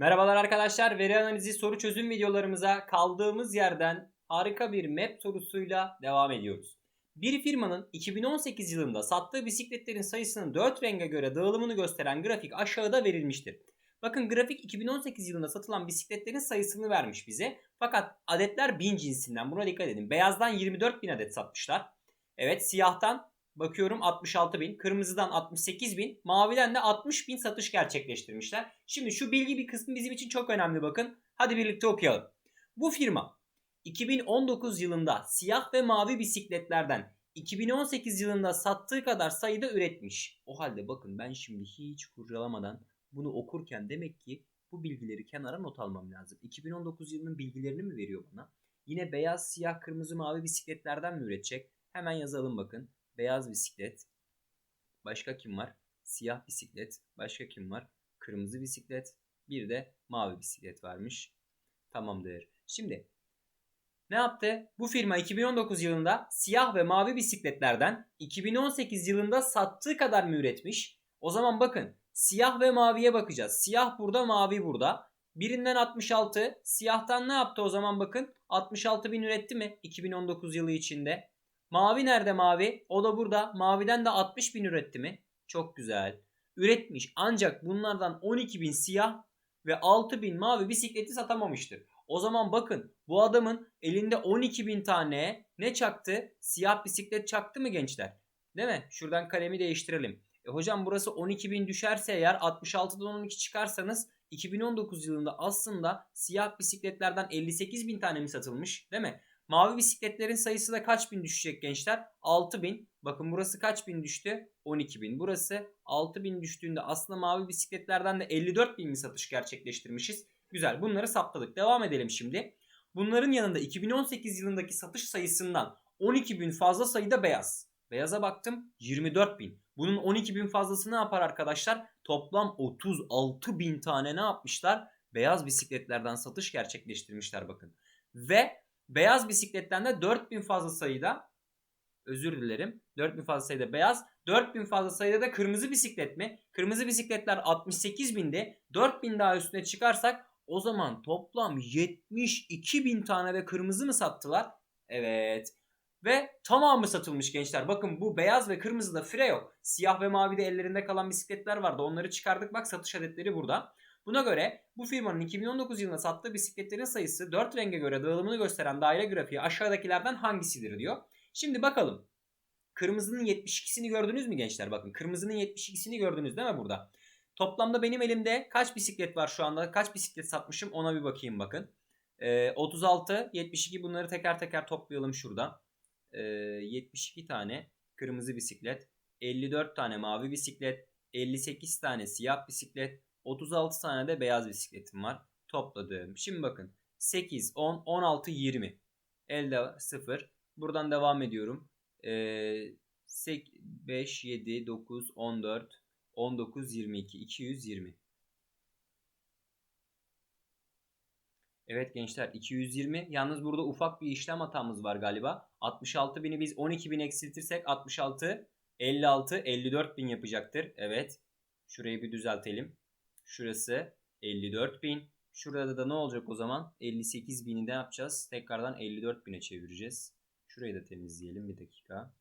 Merhabalar arkadaşlar. Veri analizi soru çözüm videolarımıza kaldığımız yerden harika bir map sorusuyla devam ediyoruz. Bir firmanın 2018 yılında sattığı bisikletlerin sayısının 4 renge göre dağılımını gösteren grafik aşağıda verilmiştir. Bakın grafik 2018 yılında satılan bisikletlerin sayısını vermiş bize. Fakat adetler 1000 cinsinden. Buna dikkat edin. Beyazdan 24 bin adet satmışlar. Evet siyahtan bakıyorum 66 bin, kırmızıdan 68 bin, maviden de 60 bin satış gerçekleştirmişler. Şimdi şu bilgi bir kısmı bizim için çok önemli bakın. Hadi birlikte okuyalım. Bu firma 2019 yılında siyah ve mavi bisikletlerden 2018 yılında sattığı kadar sayıda üretmiş. O halde bakın ben şimdi hiç kurcalamadan bunu okurken demek ki bu bilgileri kenara not almam lazım. 2019 yılının bilgilerini mi veriyor bana? Yine beyaz, siyah, kırmızı, mavi bisikletlerden mi üretecek? Hemen yazalım bakın. Beyaz bisiklet. Başka kim var? Siyah bisiklet. Başka kim var? Kırmızı bisiklet. Bir de mavi bisiklet varmış. Tamamdır. Şimdi ne yaptı? Bu firma 2019 yılında siyah ve mavi bisikletlerden 2018 yılında sattığı kadar mı üretmiş? O zaman bakın siyah ve maviye bakacağız. Siyah burada mavi burada. Birinden 66. Siyahtan ne yaptı o zaman bakın. 66 bin üretti mi 2019 yılı içinde? Mavi nerede mavi? O da burada. Maviden de 60 bin üretti mi? Çok güzel. Üretmiş ancak bunlardan 12 bin siyah ve 6 bin mavi bisikleti satamamıştır. O zaman bakın bu adamın elinde 12 bin tane ne çaktı? Siyah bisiklet çaktı mı gençler? Değil mi? Şuradan kalemi değiştirelim. E hocam burası 12 bin düşerse eğer 66'dan 12 çıkarsanız 2019 yılında aslında siyah bisikletlerden 58 bin tane mi satılmış? Değil mi? Mavi bisikletlerin sayısı da kaç bin düşecek gençler? 6 bin. Bakın burası kaç bin düştü? 12 bin. Burası 6 bin düştüğünde aslında mavi bisikletlerden de 54 bin mi satış gerçekleştirmişiz? Güzel bunları saptadık. Devam edelim şimdi. Bunların yanında 2018 yılındaki satış sayısından 12 bin fazla sayıda beyaz. Beyaza baktım 24 bin. Bunun 12 bin fazlası ne yapar arkadaşlar? Toplam 36 bin tane ne yapmışlar? Beyaz bisikletlerden satış gerçekleştirmişler bakın. Ve beyaz bisikletten de 4000 fazla sayıda özür dilerim. 4000 fazla sayıda beyaz, 4000 fazla sayıda da kırmızı bisiklet mi? Kırmızı bisikletler 68 binde 4000 daha üstüne çıkarsak o zaman toplam 72 bin tane de kırmızı mı sattılar? Evet. Ve tamamı satılmış gençler. Bakın bu beyaz ve kırmızıda fire yok. Siyah ve mavi de ellerinde kalan bisikletler vardı. Onları çıkardık. Bak satış adetleri burada. Buna göre bu firmanın 2019 yılında sattığı bisikletlerin sayısı 4 renge göre dağılımını gösteren daire grafiği aşağıdakilerden hangisidir diyor. Şimdi bakalım. Kırmızının 72'sini gördünüz mü gençler? Bakın kırmızının 72'sini gördünüz değil mi burada? Toplamda benim elimde kaç bisiklet var şu anda? Kaç bisiklet satmışım ona bir bakayım bakın. Ee, 36, 72 bunları teker teker toplayalım şurada. Ee, 72 tane kırmızı bisiklet, 54 tane mavi bisiklet, 58 tane siyah bisiklet, 36 tane de beyaz bisikletim var. Topladım. Şimdi bakın 8, 10, 16, 20. Elde 0. Buradan devam ediyorum. Ee, 5, 7, 9, 14, 19, 22, 220. Evet gençler 220. Yalnız burada ufak bir işlem hatamız var galiba. 66 bini biz 12 bin eksiltirsek 66, 56, 54 bin yapacaktır. Evet. Şurayı bir düzeltelim. Şurası 54 bin. Şurada da ne olacak o zaman? 58 bini de yapacağız? Tekrardan 54 bine çevireceğiz. Şurayı da temizleyelim bir dakika.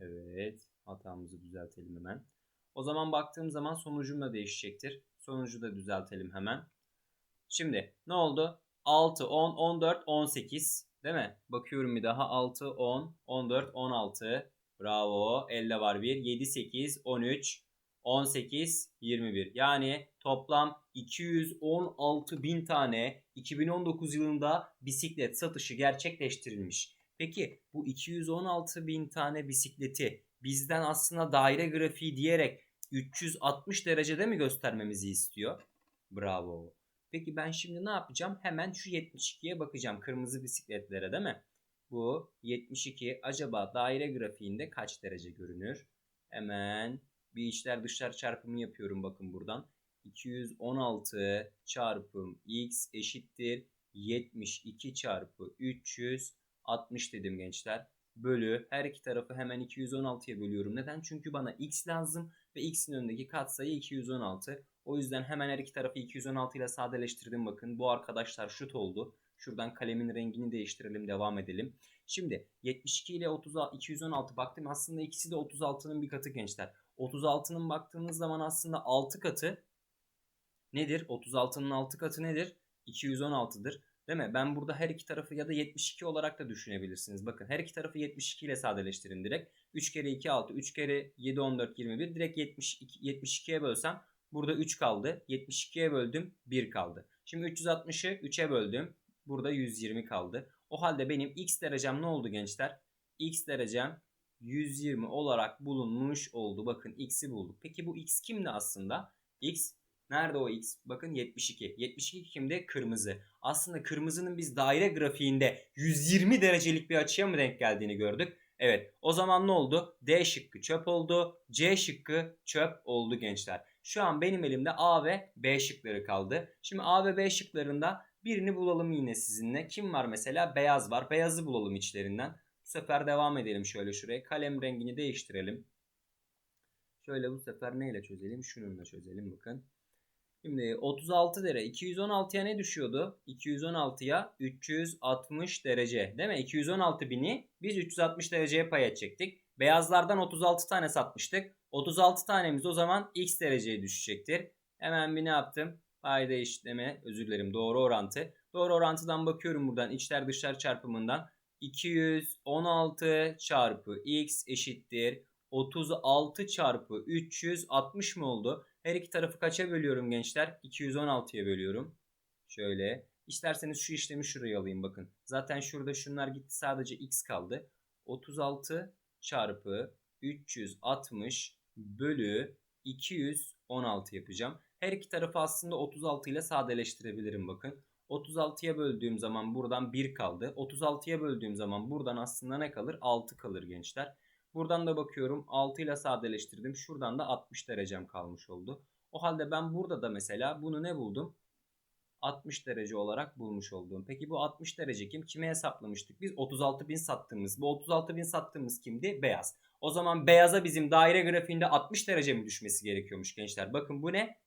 Evet. Hatamızı düzeltelim hemen. O zaman baktığım zaman sonucum da değişecektir. Sonucu da düzeltelim hemen. Şimdi ne oldu? 6, 10, 14, 18. Değil mi? Bakıyorum bir daha. 6, 10, 14, 16. Bravo. Elde var 1. 7, 8, 13, 18, 21. Yani toplam 216 bin tane 2019 yılında bisiklet satışı gerçekleştirilmiş. Peki bu 216 bin tane bisikleti bizden aslında daire grafiği diyerek 360 derecede mi göstermemizi istiyor? Bravo. Peki ben şimdi ne yapacağım? Hemen şu 72'ye bakacağım. Kırmızı bisikletlere değil mi? Bu 72 acaba daire grafiğinde kaç derece görünür? Hemen bir içler dışlar çarpımı yapıyorum bakın buradan. 216 çarpım x eşittir 72 çarpı 360 dedim gençler. Bölü her iki tarafı hemen 216'ya bölüyorum. Neden? Çünkü bana x lazım ve x'in önündeki katsayı 216. O yüzden hemen her iki tarafı 216 ile sadeleştirdim bakın. Bu arkadaşlar şut oldu. Şuradan kalemin rengini değiştirelim devam edelim. Şimdi 72 ile 30, 216 baktım aslında ikisi de 36'nın bir katı gençler. 36'nın baktığınız zaman aslında 6 katı nedir? 36'nın 6 katı nedir? 216'dır. Değil mi? Ben burada her iki tarafı ya da 72 olarak da düşünebilirsiniz. Bakın her iki tarafı 72 ile sadeleştirin direkt. 3 kere 2 6, 3 kere 7 14 21. Direkt 72, 72'ye bölsem burada 3 kaldı. 72'ye böldüm 1 kaldı. Şimdi 360'ı 3'e böldüm. Burada 120 kaldı. O halde benim x derecem ne oldu gençler? x derecem 120 olarak bulunmuş oldu. Bakın x'i bulduk. Peki bu x kimdi aslında? x nerede o x? Bakın 72. 72 kimde? Kırmızı. Aslında kırmızının biz daire grafiğinde 120 derecelik bir açıya mı denk geldiğini gördük. Evet o zaman ne oldu? D şıkkı çöp oldu. C şıkkı çöp oldu gençler. Şu an benim elimde A ve B şıkları kaldı. Şimdi A ve B şıklarında birini bulalım yine sizinle. Kim var mesela? Beyaz var. Beyazı bulalım içlerinden. Bu sefer devam edelim şöyle şuraya. Kalem rengini değiştirelim. Şöyle bu sefer neyle çözelim? Şununla çözelim bakın. Şimdi 36 derece 216'ya ne düşüyordu? 216'ya 360 derece değil mi? 216 bini biz 360 dereceye pay edecektik. Beyazlardan 36 tane satmıştık. 36 tanemiz o zaman x dereceye düşecektir. Hemen bir ne yaptım? Payda eşitleme özür dilerim doğru orantı. Doğru orantıdan bakıyorum buradan içler dışlar çarpımından. 216 çarpı x eşittir 36 çarpı 360 mı oldu? Her iki tarafı kaça bölüyorum gençler? 216'ya bölüyorum. Şöyle. İsterseniz şu işlemi şuraya alayım bakın. Zaten şurada şunlar gitti sadece x kaldı. 36 çarpı 360 bölü 216 yapacağım. Her iki tarafı aslında 36 ile sadeleştirebilirim bakın. 36'ya böldüğüm zaman buradan 1 kaldı. 36'ya böldüğüm zaman buradan aslında ne kalır? 6 kalır gençler. Buradan da bakıyorum 6 ile sadeleştirdim. Şuradan da 60 derecem kalmış oldu. O halde ben burada da mesela bunu ne buldum? 60 derece olarak bulmuş olduğum. Peki bu 60 derece kim? Kime hesaplamıştık? Biz 36 bin sattığımız. Bu 36 bin sattığımız kimdi? Beyaz. O zaman beyaza bizim daire grafiğinde 60 derece mi düşmesi gerekiyormuş gençler? Bakın bu ne?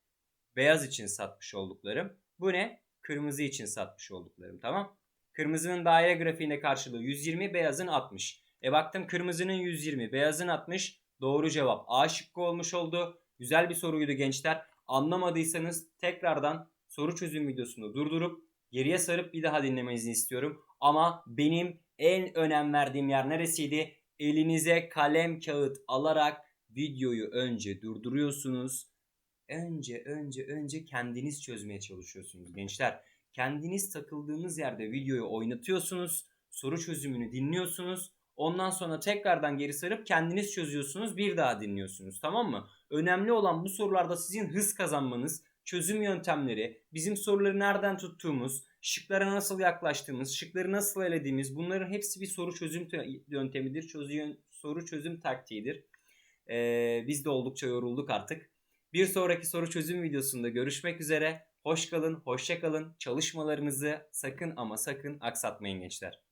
Beyaz için satmış olduklarım. Bu ne? Kırmızı için satmış olduklarım. Tamam. Kırmızının daire grafiğinde karşılığı 120, beyazın 60. E baktım kırmızının 120, beyazın 60. Doğru cevap A şıkkı olmuş oldu. Güzel bir soruydu gençler. Anlamadıysanız tekrardan soru çözüm videosunu durdurup geriye sarıp bir daha dinlemenizi istiyorum. Ama benim en önem verdiğim yer neresiydi? Elinize kalem kağıt alarak videoyu önce durduruyorsunuz. Önce önce önce kendiniz çözmeye çalışıyorsunuz gençler. Kendiniz takıldığınız yerde videoyu oynatıyorsunuz. Soru çözümünü dinliyorsunuz. Ondan sonra tekrardan geri sarıp kendiniz çözüyorsunuz. Bir daha dinliyorsunuz. Tamam mı? Önemli olan bu sorularda sizin hız kazanmanız, çözüm yöntemleri, bizim soruları nereden tuttuğumuz, şıklara nasıl yaklaştığımız, şıkları nasıl elediğimiz bunların hepsi bir soru çözüm yöntemidir. Çözü, soru çözüm taktiğidir. Ee, biz de oldukça yorulduk artık. Bir sonraki soru çözüm videosunda görüşmek üzere. Hoş kalın, hoşça kalın. Çalışmalarınızı sakın ama sakın aksatmayın gençler.